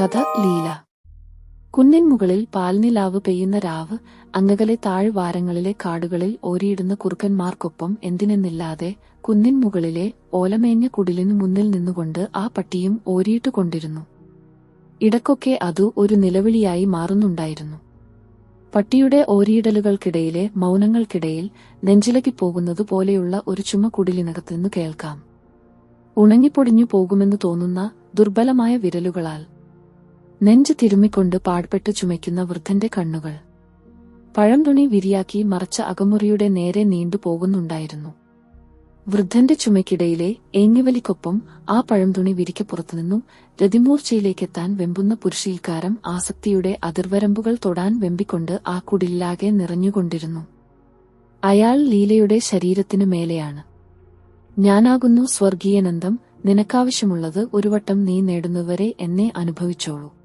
കഥ ലീല. കുന്നിൻ മുകളിൽ പാൽനിലാവ് പെയ്യുന്ന രാവ് അങ്ങകലെ താഴ്വാരങ്ങളിലെ കാടുകളിൽ ഓരിയിടുന്ന കുറുക്കന്മാർക്കൊപ്പം എന്തിനെന്നില്ലാതെ കുന്നിൻ മുകളിലെ ഓലമേഞ്ഞ കുടിലിനു മുന്നിൽ നിന്നുകൊണ്ട് ആ പട്ടിയും ഓരിയിട്ടുകൊണ്ടിരുന്നു ഇടക്കൊക്കെ അതു ഒരു നിലവിളിയായി മാറുന്നുണ്ടായിരുന്നു. പട്ടിയുടെ ഓരിയിടലുകൾക്കിടയിലെ മൗനങ്ങൾക്കിടയിൽ നെഞ്ചിലകി പോകുന്നത് പോലെയുള്ള ഒരു ചുമ കുടിലിനകത്തുനിന്ന് കേൾക്കാം. ഉണങ്ങിപ്പൊടിഞ്ഞു പോകുമെന്ന് തോന്നുന്ന ദുർബലമായ വിരലുകളാൽ നെഞ്ച് തിരുമ്മിക്കൊണ്ട് പാഴ്പെട്ട് ചുമയ്ക്കുന്ന വൃദ്ധന്റെ കണ്ണുകൾ. പഴംതുണി വിരിയാക്കി മറച്ച അകമുറിയുടെ നേരെ നീണ്ടുപോകുന്നുണ്ടായിരുന്നു വൃദ്ധന്റെ ചുമയ്ക്കിടയിലെ ഏങ്ങിവലിക്കൊപ്പം ആ പഴംതുണി വിരിക്കപ്പുറത്തുനിന്നും രതിമൂർച്ചയിലേക്കെത്താൻ വെമ്പുന്ന പുരുഷീൽക്കാരം ആസക്തിയുടെ അതിർവരമ്പുകൾ തൊടാൻ വെമ്പിക്കൊണ്ട് ആ കുടിലാകെ നിറഞ്ഞുകൊണ്ടിരുന്നു. അയാൾ ലീലയുടെ ശരീരത്തിനു മേലെയാണ്. ഞാനാകുന്നു സ്വർഗീയനന്ദം നിനക്കാവശ്യമുള്ളത് ഒരുവട്ടം നീ നേടുന്നവരെ എന്നെ അനുഭവിച്ചോളൂ.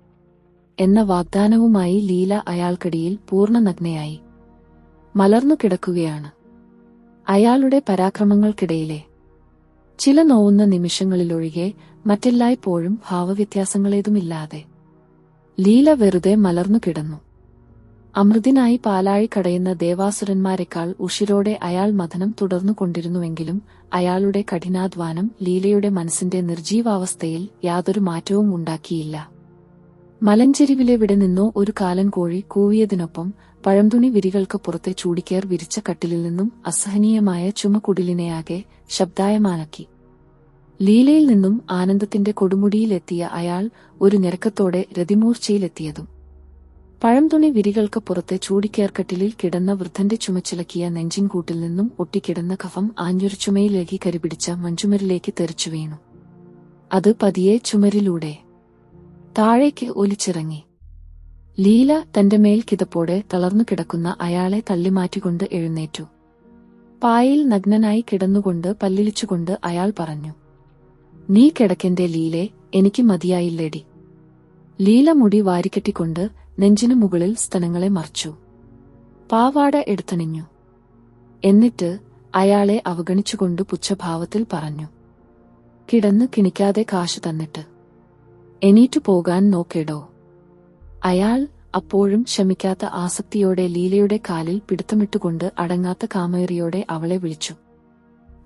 എന്ന വാഗ്ദാനവുമായി ലീല അയാൾക്കടിയിൽ പൂർണനഗ്നയായി. മലർന്നു കിടക്കുകയാണ്. അയാളുടെ പരാക്രമങ്ങൾക്കിടയിലെ ചില നോവുന്ന നിമിഷങ്ങളിലൊഴികെ മറ്റെല്ലായ്പ്പോഴും ഭാവവ്യത്യാസങ്ങളേതുമില്ലാതെ ലീല വെറുതെ മലർന്നു കിടന്നു. അമൃതിനായി പാലാഴി കടയുന്ന ദേവാസുരന്മാരെക്കാൾ ഉഷിരോടെ അയാൾ മഥനം തുടർന്നുകൊണ്ടിരുന്നുവെങ്കിലും അയാളുടെ കഠിനാധ്വാനം ലീലയുടെ മനസ്സിന്റെ നിർജീവാവസ്ഥയിൽ യാതൊരു മാറ്റവും ഉണ്ടാക്കിയില്ല. മലഞ്ചെരിവിലെവിടെ നിന്നോ ഒരു കാലൻ കോഴി കൂവിയതിനൊപ്പം പഴംതുണി വിരികൾക്ക് പുറത്തെ ചൂടിക്കേർ വിരിച്ച കട്ടിലിൽ നിന്നും അസഹനീയമായ ചുമകുടിലിനെയാകെ ശബ്ദായമാനക്കി. ലീലയിൽ നിന്നും ആനന്ദത്തിന്റെ കൊടുമുടിയിലെത്തിയ അയാൾ ഒരു ഞെരക്കത്തോടെ രതിമൂർച്ചയിലെത്തിയതും. പഴംതുണി വിരികൾക്ക് പുറത്തെ ചൂടിക്കേർക്കട്ടിലിൽ കിടന്ന വൃദ്ധന്റെ ചുമച്ചിലക്കിയ നെഞ്ചിൻകൂട്ടിൽ നിന്നും ഒട്ടിക്കിടന്ന കഫം ആഞ്ഞൊരു ചുമയിലേക്ക് കരിപിടിച്ച മഞ്ചുമരിലേക്ക് തെറിച്ചു വീണു. അത് പതിയെ ചുമരിലൂടെ താഴേക്ക് ഒലിച്ചിറങ്ങി. ലീല തന്റെ മേൽ കിതപ്പോടെ തളർന്നു കിടക്കുന്ന അയാളെ തള്ളിമാറ്റിക്കൊണ്ട് എഴുന്നേറ്റു. പായയിൽ നഗ്നനായി കിടന്നുകൊണ്ട് പല്ലിളിച്ചുകൊണ്ട് അയാൾ പറഞ്ഞു നീ കിടക്കന്റെ ലീലെ എനിക്ക് മതിയായില്ലേടി. ലീല മുടി വാരിക്കെട്ടിക്കൊണ്ട് നെഞ്ചിനു മുകളിൽ സ്തനങ്ങളെ മറച്ചു. പാവാട എടുത്തണിഞ്ഞു. എന്നിട്ട് അയാളെ അവഗണിച്ചുകൊണ്ട് പുച്ഛഭാവത്തിൽ പറഞ്ഞു കിടന്ന് കിണിക്കാതെ കാശ് തന്നിട്ട്. എണീറ്റു പോകാൻ നോക്കേടോ? അയാൾ അപ്പോഴും ക്ഷമിക്കാത്ത ആസക്തിയോടെ ലീലയുടെ കാലിൽ പിടുത്തമിട്ടുകൊണ്ട് അടങ്ങാത്ത കാമേറിയോടെ അവളെ വിളിച്ചു.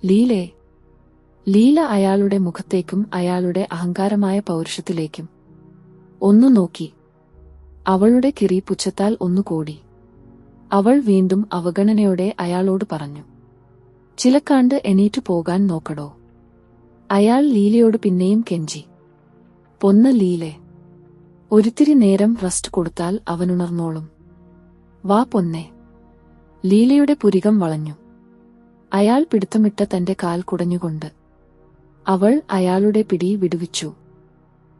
ലീലേ. ലീല അയാളുടെ മുഖത്തേക്കും അയാളുടെ അഹങ്കാരമായ പൗരുഷത്തിലേക്കും. ഒന്നു നോക്കി. അവളുടെ കിറി പുച്ഛത്താൽ ഒന്നുകൂടി അവൾ വീണ്ടും അവഗണനയോടെ അയാളോട് പറഞ്ഞു. ചിലക്കാണ്ട് എണീറ്റു പോകാൻ നോക്കടോ. അയാൾ ലീലയോട് പിന്നെയും കെഞ്ചി. പൊന്ന ലീലെ ഒരിത്തിരി നേരം റസ്റ്റ് കൊടുത്താൽ അവനുണർന്നോളും. വാ പൊന്നെ. ലീലയുടെ പുരികം വളഞ്ഞു. അയാൾ പിടുത്തമിട്ട തന്റെ കാൽ കുടഞ്ഞുകൊണ്ട് അവൾ അയാളുടെ പിടി വിടുവിച്ചു.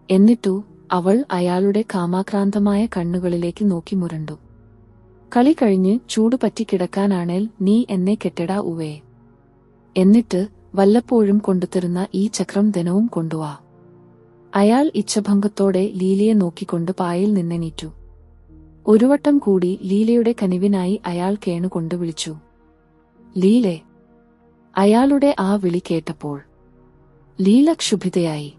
എന്നിട്ടു അവൾ അയാളുടെ കാമാക്രാന്തമായ കണ്ണുകളിലേക്ക് നോക്കി മുരണ്ടു. കളി കഴിഞ്ഞ് ചൂട് കിടക്കാനാണേൽ നീ എന്നെ കെട്ടിടാ ഉവേ. എന്നിട്ട് വല്ലപ്പോഴും കൊണ്ടുതരുന്ന ഈ ചക്രം ദിനവും കൊണ്ടുവാ. അയാൾ ഇച്ഛഭംഗത്തോടെ ലീലയെ നോക്കിക്കൊണ്ട് പായിൽ നിന്നെണീറ്റു. ഒരുവട്ടം കൂടി ലീലയുടെ കനിവിനായി അയാൾ കേണുകൊണ്ട് വിളിച്ചു. ലീലെ അയാളുടെ ആ വിളി കേട്ടപ്പോൾ ലീല ക്ഷുഭിതയായി.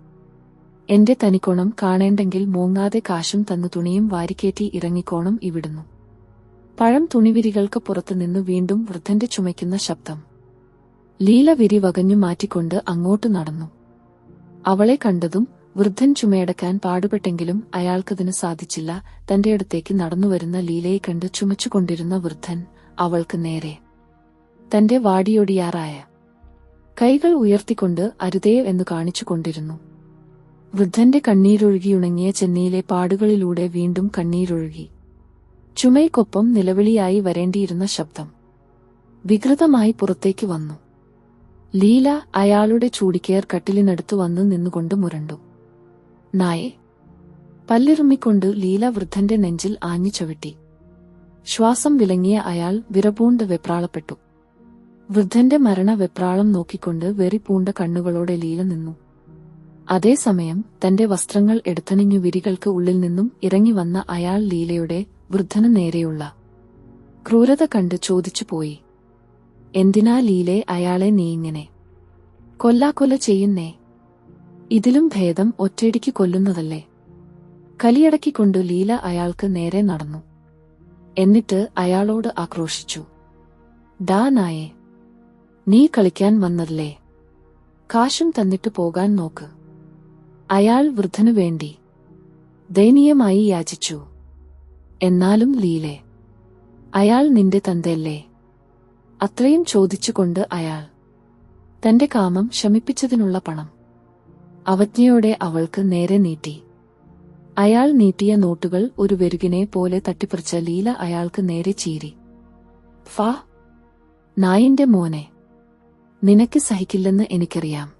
എന്റെ തനിക്കോണം കാണേണ്ടെങ്കിൽ മൂങ്ങാതെ കാശും തന്നു തുണിയും വാരിക്കേറ്റി ഇറങ്ങിക്കോണം ഇവിടുന്നു. പഴം തുണിവിരികൾക്ക് പുറത്തുനിന്നു വീണ്ടും വൃദ്ധന്റെ ചുമയ്ക്കുന്ന ശബ്ദം. ലീല വിരി വകഞ്ഞു മാറ്റിക്കൊണ്ട് അങ്ങോട്ട് നടന്നു. അവളെ കണ്ടതും വൃദ്ധൻ ചുമയടക്കാൻ പാടുപെട്ടെങ്കിലും അയാൾക്കതിന് സാധിച്ചില്ല. തന്റെ അടുത്തേക്ക് നടന്നുവരുന്ന ലീലയെ കണ്ട് ചുമച്ചുകൊണ്ടിരുന്ന വൃദ്ധൻ അവൾക്ക് നേരെ തന്റെ വാടിയൊടിയാറായ കൈകൾ ഉയർത്തിക്കൊണ്ട് അരുതേ എന്ന് കാണിച്ചുകൊണ്ടിരുന്നു. വൃദ്ധന്റെ കണ്ണീരൊഴുകിയുണങ്ങിയ ചെന്നൈയിലെ പാടുകളിലൂടെ വീണ്ടും കണ്ണീരൊഴുകി. ചുമയ്ക്കൊപ്പം നിലവിളിയായി വരേണ്ടിയിരുന്ന ശബ്ദം വികൃതമായി പുറത്തേക്ക് വന്നു. ലീല അയാളുടെ ചൂടിക്കേർ കട്ടിലിനടുത്തു വന്ന് നിന്നുകൊണ്ട് മുരണ്ടു. നായെ പല്ലിറുമ്മിക്കൊണ്ട് ലീല വൃദ്ധന്റെ നെഞ്ചിൽ ആഞ്ഞു ചവിട്ടി. ശ്വാസം വിലങ്ങിയ അയാൾ വിറപൂണ്ട് വെപ്രാളപ്പെട്ടു. വൃദ്ധന്റെ മരണ വെപ്രാളം നോക്കിക്കൊണ്ട് വെറിപൂണ്ട കണ്ണുകളോടെ ലീല നിന്നു. അതേസമയം തന്റെ വസ്ത്രങ്ങൾ എടുത്തണിഞ്ഞു വിരികൾക്ക് ഉള്ളിൽ നിന്നും ഇറങ്ങി വന്ന അയാൾ ലീലയുടെ വൃദ്ധന് നേരെയുള്ള. ക്രൂരത കണ്ട് ചോദിച്ചുപോയി എന്തിനാ ലീലെ അയാളെ നീ ഇങ്ങനെ? കൊല്ലാക്കൊല ചെയ്യുന്നേ? ഇതിലും ഭേദം ഒറ്റയടിക്ക് കൊല്ലുന്നതല്ലേ? കലിയടക്കിക്കൊണ്ടു ലീല അയാൾക്ക് നേരെ നടന്നു. എന്നിട്ട് അയാളോട് ആക്രോശിച്ചു. ഡാ നായേ നീ കളിക്കാൻ വന്നതല്ലേ? കാശും തന്നിട്ട് പോകാൻ നോക്ക്. അയാൾ വൃദ്ധനു വേണ്ടി ദയനീയമായി യാചിച്ചു. എന്നാലും ലീലെ അയാൾ നിന്റെ തന്തയല്ലേ? അത്രയും ചോദിച്ചുകൊണ്ട് അയാൾ തന്റെ കാമം ശമിപ്പിച്ചതിനുള്ള പണം. അവജ്ഞയോടെ അവൾക്ക് നേരെ നീട്ടി. അയാൾ നീട്ടിയ നോട്ടുകൾ ഒരു വെരുകിനെ പോലെ തട്ടിപ്പറിച്ച ലീല അയാൾക്ക് നേരെ ചീരി. ഫാ നായിന്റെ മോനെ നിനക്ക് സഹിക്കില്ലെന്ന് എനിക്കറിയാം.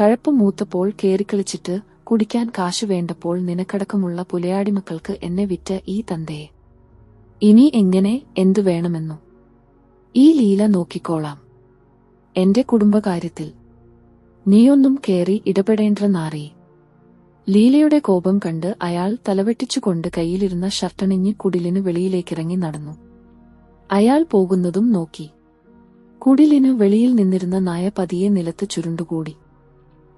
കഴപ്പ് മൂത്തപ്പോൾ കേറിക്കളിച്ചിട്ട് കുടിക്കാൻ കാശു വേണ്ടപ്പോൾ നിനക്കടക്കമുള്ള പുലയാടിമക്കൾക്ക് എന്നെ വിറ്റ ഈ തന്തയെ. ഇനി എങ്ങനെ എന്തു വേണമെന്നു. ഈ ലീല നോക്കിക്കോളാം. എന്റെ കുടുംബകാര്യത്തിൽ നീയൊന്നും കേറി ഇടപെടേണ്ട നാറി ലീലയുടെ കോപം കണ്ട് അയാൾ തലവെട്ടിച്ചുകൊണ്ട് കയ്യിലിരുന്ന ഷർട്ടണിഞ്ഞ് കുടിലിന് വെളിയിലേക്കിറങ്ങി നടന്നു. അയാൾ പോകുന്നതും നോക്കി. കുടിലിനു വെളിയിൽ നിന്നിരുന്ന നായ പതിയെ നിലത്ത് ചുരുണ്ടുകൂടി.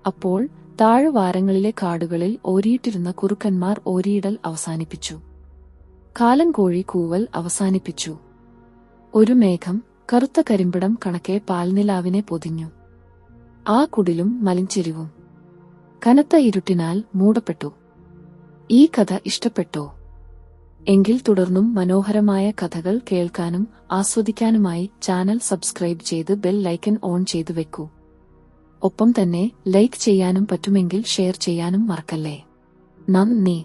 അപ്പോൾ താഴ്വാരങ്ങളിലെ കാടുകളിൽ ഓരിയിട്ടിരുന്ന കുറുക്കന്മാർ ഓരിയിടൽ അവസാനിപ്പിച്ചു. കാലം കോഴി കൂവൽ അവസാനിപ്പിച്ചു. ഒരു മേഘം കറുത്ത കരിമ്പിടം കണക്കെ പാൽനിലാവിനെ പൊതിഞ്ഞു. ആ കുടിലും മലിഞ്ചെരിവും കനത്ത ഇരുട്ടിനാൽ മൂടപ്പെട്ടു. ഈ കഥ ഇഷ്ടപ്പെട്ടോ? എങ്കിൽ തുടർന്നും മനോഹരമായ കഥകൾ കേൾക്കാനും ആസ്വദിക്കാനുമായി ചാനൽ സബ്സ്ക്രൈബ് ചെയ്ത് ബെൽ ലൈക്കൻ ഓൺ ചെയ്തു വെക്കൂ. ഒപ്പം തന്നെ ലൈക്ക് ചെയ്യാനും പറ്റുമെങ്കിൽ ഷെയർ ചെയ്യാനും മറക്കല്ലേ? നന്ദി.